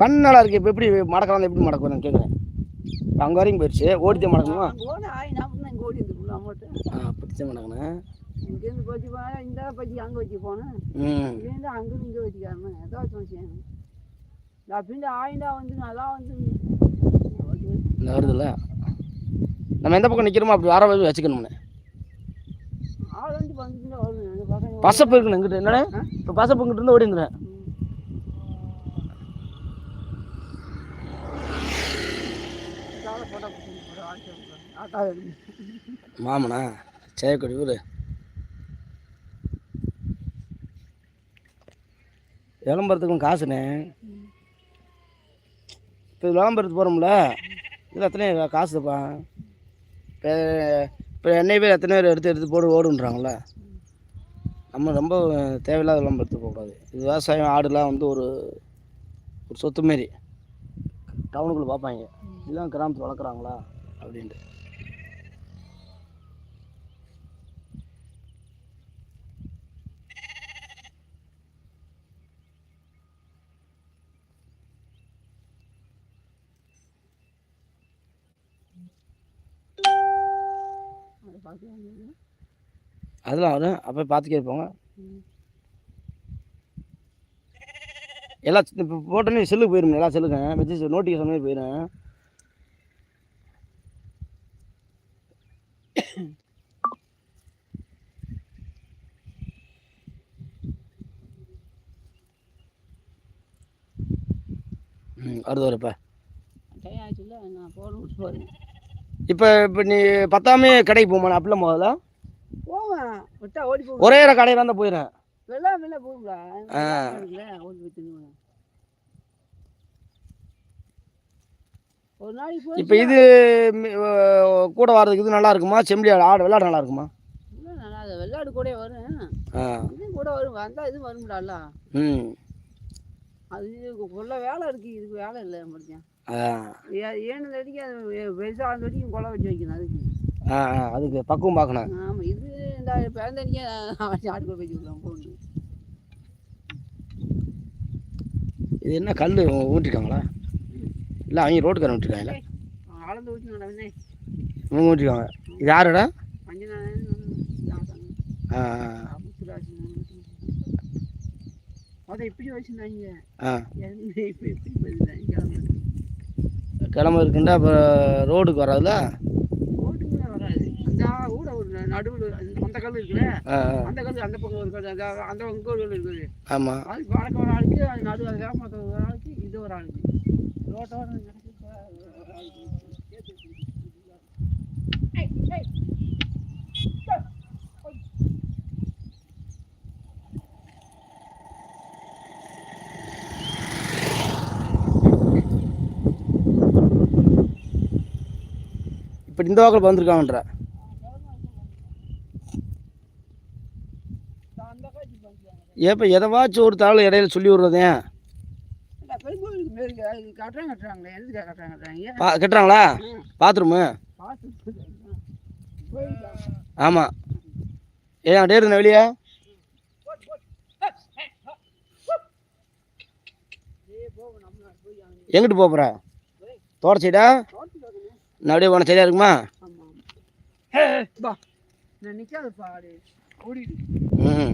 கண் நல்லா இருக்கு இப்போ எப்படி மடக்கலாம் எப்படி மடக்கும் நான் கேட்குறேன் அங்கே வரைக்கும் போயிடுச்சு ஓடித்தே மடக்கணுமா? அங்கே ஆ பிடிச்ச மடக்கணும் இங்கேருந்து போனால் இந்த பற்றி அங்கே வச்சு போனேன் இங்கேருந்து அங்கேருந்து இங்கே வச்சுக்காரமே ஏதாச்சும் செய்யணும் நான் பின்ன ஆயிண்டா வந்து நல்லா வந்து. வருதுல்ல? நம்ம எந்த பக்கம் நிற்கிறோமோ அப்படி வர வச்சு வச்சுக்கணும்னே. பசப்பு இருக்குண்ணே இங்கிட்ட என்னண்ணே இப்போ பசப்பு இங்கிட்ட இருந்து ஓடி இருந்துறேன் காலை போட்டால் போட்டு ஆட்டோ ஆட்டோ மாமனா சேக்கொடி ஊர். விளம்பரத்துக்கும் காசுண்ணே. இப்போ விளம்பரத்துக்கு போகிறோம்ல இதில் எத்தனை காசுப்பா? இப்போ இப்போ என்னை பேர் எத்தனை பேர் எடுத்து எடுத்து போடு ஓடுன்றாங்களே நம்ம ரொம்ப தேவையில்லாத விளம்பரத்துக்கு போகக்கூடாது. இது விவசாயம் ஆடுலாம் வந்து ஒரு ஒரு சொத்து மாரி. டவுனுக்குள்ளே பார்ப்பாங்க. இதெல்லாம் கிராமத்தில் வளர்க்குறாங்களா? அப்படின்ட்டு. அதெல்லாம் வரும். அப்போ பார்த்துக்கே இருப்பாங்க எல்லாம் இப்போ போட்டோன்னே செல்லுக்கு போயிடும் எல்லா செல்லுக்கும் மெசேஜ் நோட்டிஃபிகேஷன் மாதிரி போயிடும் வருது வரும் இப்போ இப்போ நீ பத்தாமே கடைக்கு போமா அப்படிலாம் முதல்ல? போவேன். விட்டா ஓடி ஒரே ஒரு கடையில் தான் போயிடுறேன். வெள்ளா வெள்ளா ஆ. ஓடி போய் தின்னுவேன் ஒரு நாளைக்கு போய் இப்போ இது கூட வர்றதுக்கு இது நல்லா இருக்குமா செம்பளி ஆடு ஆடு விளையாட நல்லா இருக்குமா வெள்ளாடு கூட வரும். கூட வரும். வந்தால் இதுவும் வரும்டால ம். அது கொள்ள வேலை இருக்குது இதுக்கு வேலை இல்லை ஆ. ஏன்னு அடிக்க அது பெருசாக அந்த வரைக்கும் கொலை வச்சு வைக்கணும் அதுக்கு. அதுக்கு பக்குவம் பார்க்கணும். ஆமாம் இது இந்த பிறந்தடிக்க ஆட்டுக்குள்ள வச்சு விடலாம் போகணும் இது என்ன கல் ஊற்றிருக்காங்களா இல்லை அவங்க ரோட்டுக்காரன் விட்டுருக்காங்களா? இவங்க ஊற்றிருக்காங்க இது யாரோட? ஆ கிளம்பு. இருக்குண்டா இப்போ ரோடுக்கு வராதுல? நடுவில் அந்த கல் இருக்குல்ல? அந்த கல் அந்த பக்கம் ஒரு கல் அந்த பக்கம் ஒரு கல் இருக்குது. ஆமாம் அது வடக்க ஒரு ஆளுக்கு அது நடு அது வேகமாக ஒரு ஆளுக்கு இது ஒரு ஆளுக்கு. இப்படி இப்போ இந்த வாக்கில் வந்திருக்காங்கன்ற. ஏப்ப எதவாச்சும் ஒரு தாள் இடையில சொல்லி விடுறதே. கட்டுறாங்களே. பாத்ரூமு? ஆமாம் ஏன் டே இருந்த வெளியே. எங்கிட்டு போக போகிற தோட்ட சைடா நான் அப்படியே போன சரியா இருக்குமா? ம்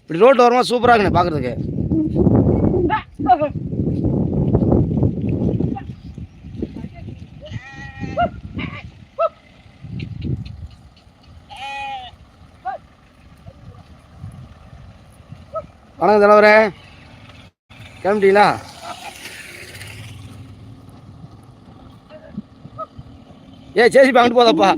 இப்படி ரோட்டு வரமா சூப்பராக இருக்குண்ணே பார்க்குறதுக்கு வணக்கம் தலைவரே. கிளம்பிட்டீங்களா? ஏ சேசி அங்கிட்டு போதப்பா